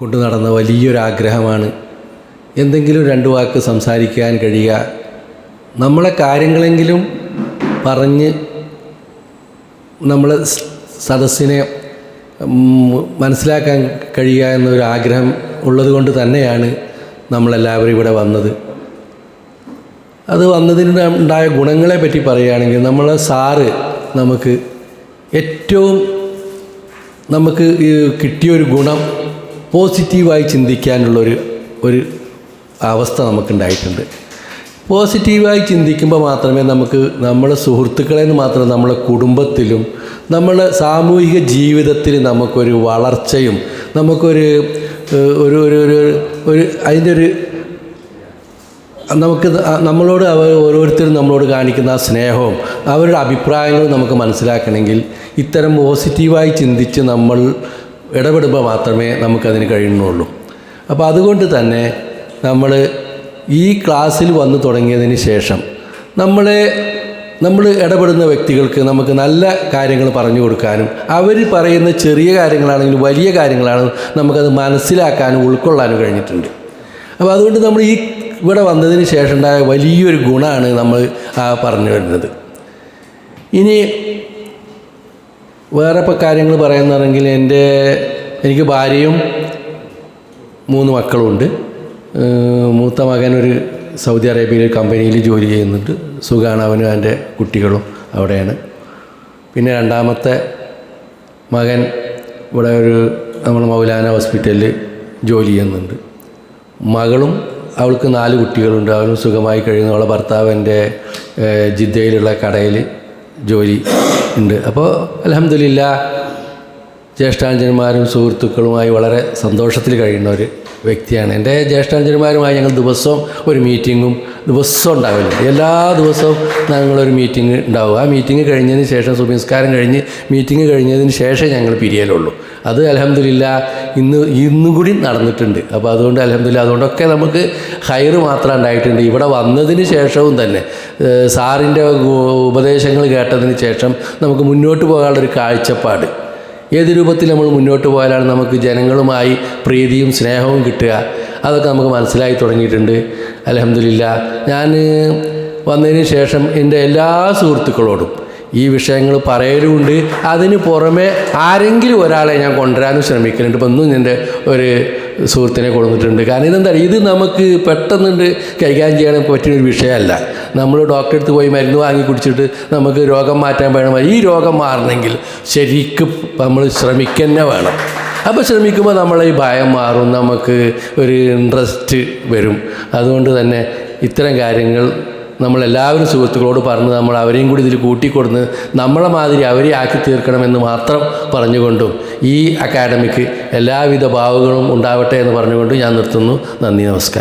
കൊണ്ടു നടന്ന വലിയൊരാഗ്രഹമാണ്. എന്തെങ്കിലും രണ്ട് വാക്ക് സംസാരിക്കാൻ കഴിയുക. നമ്മളെ കാര്യങ്ങളെങ്കിലും പറഞ്ഞ് നമ്മളെ സദസ്സിനെ മനസ്സിലാക്കാൻ കഴിയുക എന്നൊരു ആഗ്രഹം ഉള്ളത് കൊണ്ട് തന്നെയാണ് നമ്മളെല്ലാവരും ഇവിടെ വന്നത്. അത് വന്നതിന് ഉണ്ടായ ഗുണങ്ങളെ പറ്റി പറയുകയാണെങ്കിൽ നമ്മളെ സാറ് നമുക്ക് ഏറ്റവും നമുക്ക് കിട്ടിയൊരു ഗുണം പോസിറ്റീവായി ചിന്തിക്കാനുള്ളൊരു ഒരു ഒരു അവസ്ഥ നമുക്കുണ്ടായിട്ടുണ്ട്. പോസിറ്റീവായി ചിന്തിക്കുമ്പോൾ മാത്രമേ നമുക്ക് നമ്മുടെ സുഹൃത്തുക്കളെ നിന്ന് മാത്രം നമ്മളെ കുടുംബത്തിലും നമ്മളെ സാമൂഹിക ജീവിതത്തിൽ നമുക്കൊരു വളർച്ചയും നമുക്കൊരു ഒരു ഒരു ഒരു ഒരു അതിന്റെ ഒരു നമുക്ക് നമ്മളോട് അവർ ഓരോരുത്തരും നമ്മളോട് കാണിക്കുന്ന ആ സ്നേഹവും അവരുടെ അഭിപ്രായങ്ങളും നമുക്ക് മനസ്സിലാക്കണമെങ്കിൽ ഇത്തരം പോസിറ്റീവായി ചിന്തിച്ച് നമ്മൾ ഇടപെടുമ്പോൾ മാത്രമേ നമുക്കതിന് കഴിയുന്നുള്ളൂ. അപ്പോൾ അതുകൊണ്ട് തന്നെ നമ്മൾ ഈ ക്ലാസ്സിൽ വന്നു തുടങ്ങിയതിന് ശേഷം നമ്മളെ നമ്മൾ ഇടപെടുന്ന വ്യക്തികൾക്ക് നമുക്ക് നല്ല കാര്യങ്ങൾ പറഞ്ഞു കൊടുക്കാനും അവർ പറയുന്ന ചെറിയ കാര്യങ്ങളാണെങ്കിലും വലിയ കാര്യങ്ങളാണെങ്കിലും നമുക്കത് മനസ്സിലാക്കാനും ഉൾക്കൊള്ളാനും കഴിഞ്ഞിട്ടുണ്ട്. അപ്പോൾ അതുകൊണ്ട് നമ്മൾ ഈ ഇവിടെ വന്നതിന് ശേഷം ഉണ്ടായ വലിയൊരു ഗുണമാണ് നമ്മൾ പറഞ്ഞു വരുന്നത്. ഇനി വേറെ ഇപ്പോൾ കാര്യങ്ങൾ പറയുന്നതെങ്കിൽ എന്റെ എനിക്ക് ഭാര്യയും മൂന്ന് മക്കളുമുണ്ട് മൂത്ത മകൻ ഒരു സൗദി അറേബ്യയിലെ കമ്പനിയിൽ ജോലി ചെയ്യുന്നുണ്ട്. സുഖമാണ് അവനും എന്റെ കുട്ടികളും അവിടെയാണ്. പിന്നെ രണ്ടാമത്തെ മകൻ ഇവിടെ ഒരു നമ്മൾ മൗലാന ഹോസ്പിറ്റലിൽ ജോലി ചെയ്യുന്നുണ്ട്. മകളും അവൾക്ക് നാല് കുട്ടികളുണ്ട്. അവനും സുഖമായി കഴിയുന്നു അവളെ ഭർത്താവ് എന്റെ ജിദ്ദയിലുള്ള കടയിൽ ജോലി ഉണ്ട്. അപ്പോൾ അലഹമില്ല ജ്യേഷ്ഠാഞ്ജന്മാരും സുഹൃത്തുക്കളുമായി വളരെ സന്തോഷത്തിൽ കഴിയുന്ന ഒരു വ്യക്തിയാണ്. എന്റെ ജ്യേഷ്ഠാഞ്ജന്മാരുമായി ഞങ്ങൾ ദിവസവും ഒരു മീറ്റിങ്ങും ദിവസവും ഉണ്ടാവില്ല. എല്ലാ ദിവസവും ഞങ്ങളൊരു മീറ്റിംഗ് ഉണ്ടാവും. ആ മീറ്റിംഗ് കഴിഞ്ഞതിന് ശേഷം സുബിസ്കാരം കഴിഞ്ഞ് മീറ്റിംഗ് കഴിഞ്ഞതിന് ശേഷം ഞങ്ങൾ പിരിയലുള്ളൂ. അത് അലഹമില്ല ഇന്ന് ഇന്നും കൂടി നടന്നിട്ടുണ്ട്. അപ്പോൾ അതുകൊണ്ട് അലഹമില്ല അതുകൊണ്ടൊക്കെ നമുക്ക് ഹൈറ് മാത്രം ഉണ്ടായിട്ടുണ്ട്. ഇവിടെ വന്നതിന് ശേഷവും തന്നെ സാറിന്റെ ഉപദേശങ്ങൾ കേട്ടതിന് ശേഷം നമുക്ക് മുന്നോട്ട് പോകാനുള്ള ഒരു കാഴ്ചപ്പാട്. ഏത് രൂപത്തിൽ നമ്മൾ മുന്നോട്ട് പോയാലാണ് നമുക്ക് ജനങ്ങളുമായി പ്രീതിയും സ്നേഹവും കിട്ടുക? അതൊക്കെ നമുക്ക് മനസ്സിലായി തുടങ്ങിയിട്ടുണ്ട്. അലഹമില്ല ഞാൻ വന്നതിന് ശേഷം എന്റെ എല്ലാ സുഹൃത്തുക്കളോടും ഈ വിഷയങ്ങൾ പറയലുമുണ്ട്. അതിന് പുറമെ ആരെങ്കിലും ഒരാളെ ഞാൻ കൊണ്ടുവരാനും ശ്രമിക്കുന്നുണ്ട്. ഇപ്പം ഒന്നും എന്റെ ഒരു സുഹൃത്തിനെ കൊടുത്തിട്ടുണ്ട് കാരണം ഇതെന്താ? ഇത് നമുക്ക് പെട്ടെന്നുണ്ട് കൈകാര്യം ചെയ്യാൻ പറ്റിയൊരു വിഷയമല്ല. നമ്മൾ ഡോക്ടറെ അടുത്ത് പോയി മരുന്ന് വാങ്ങി കുടിച്ചിട്ട് നമുക്ക് രോഗം മാറ്റാൻ വേണം. ഈ രോഗം മാറണമെങ്കിൽ ശരിക്കും നമ്മൾ ശ്രമിക്കന്നെ വേണം. അപ്പോൾ ശ്രമിക്കുമ്പോൾ നമ്മളെ ഈ ഭയം മാറും. നമുക്ക് ഒരു ഇൻട്രസ്റ്റ് വരും. അതുകൊണ്ട് തന്നെ ഇത്തരം കാര്യങ്ങൾ നമ്മളെല്ലാവരും സുഹൃത്തുക്കളോട് പറഞ്ഞ് നമ്മൾ അവരെയും കൂടി ഇതിൽ കൂട്ടിക്കൊടുന്ന് നമ്മളെ മാതിരി അവരെ ആക്കി തീർക്കണമെന്ന് മാത്രം പറഞ്ഞുകൊണ്ടും ഈ അക്കാഡമിക്ക് എല്ലാവിധ ഭാവുകളും ഉണ്ടാവട്ടെ എന്ന് പറഞ്ഞുകൊണ്ട് ഞാൻ നിർത്തുന്നു. നന്ദി നമസ്കാരം.